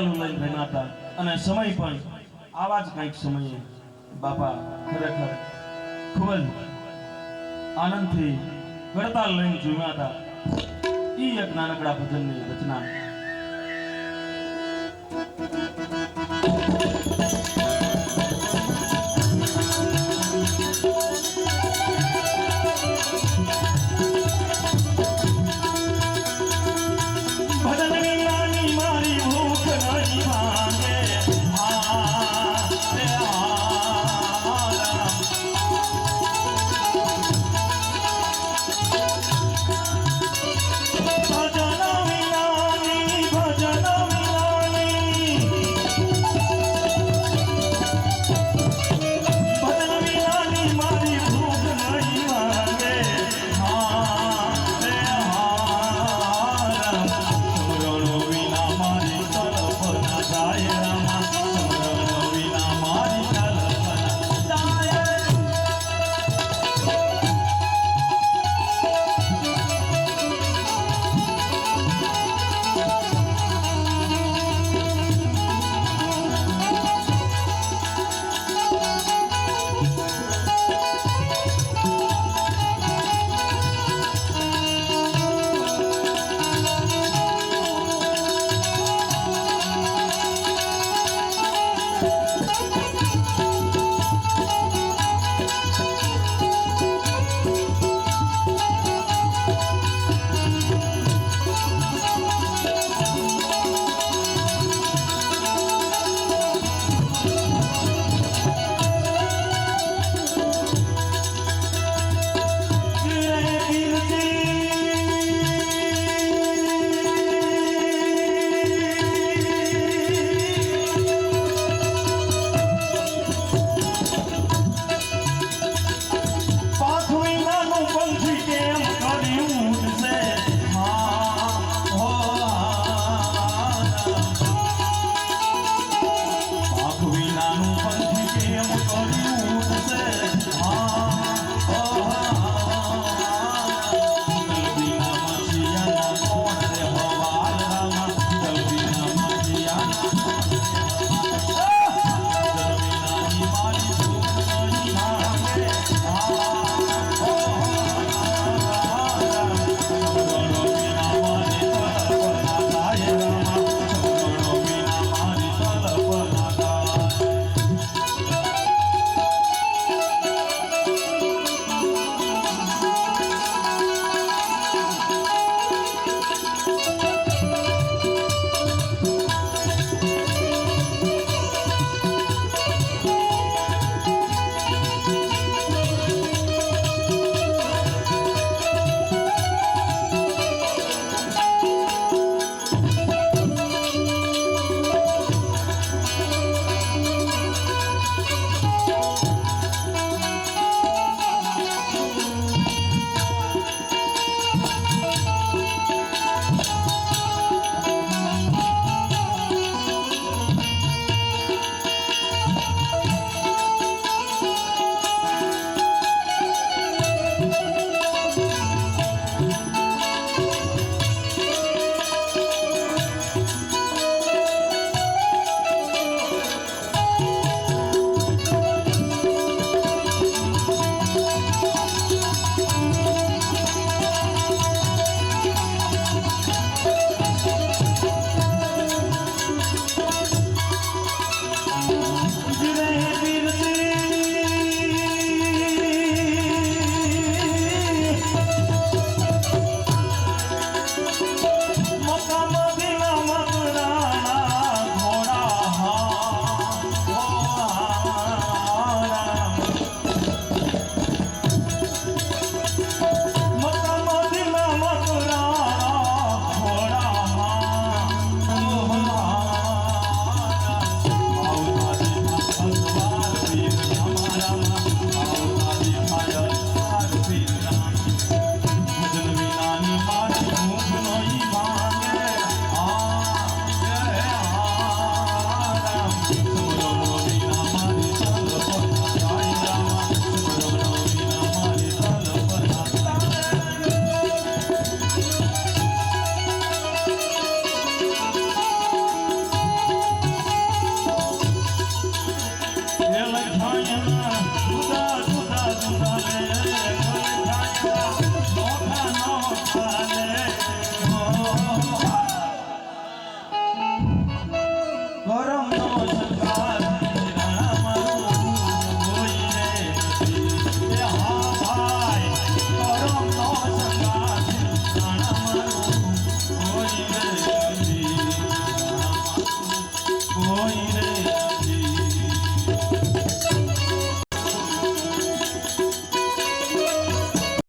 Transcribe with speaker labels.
Speaker 1: કરતાલું લઈ ભેગા હતા અને સમય પણ આવા જ કંઈક સમયે બાપા ખરેખર ખૂબ જ આનંદથી કરતાલ લઈને ઝૂમ્યા હતા. એ એક નાનકડા ભજનની રચના.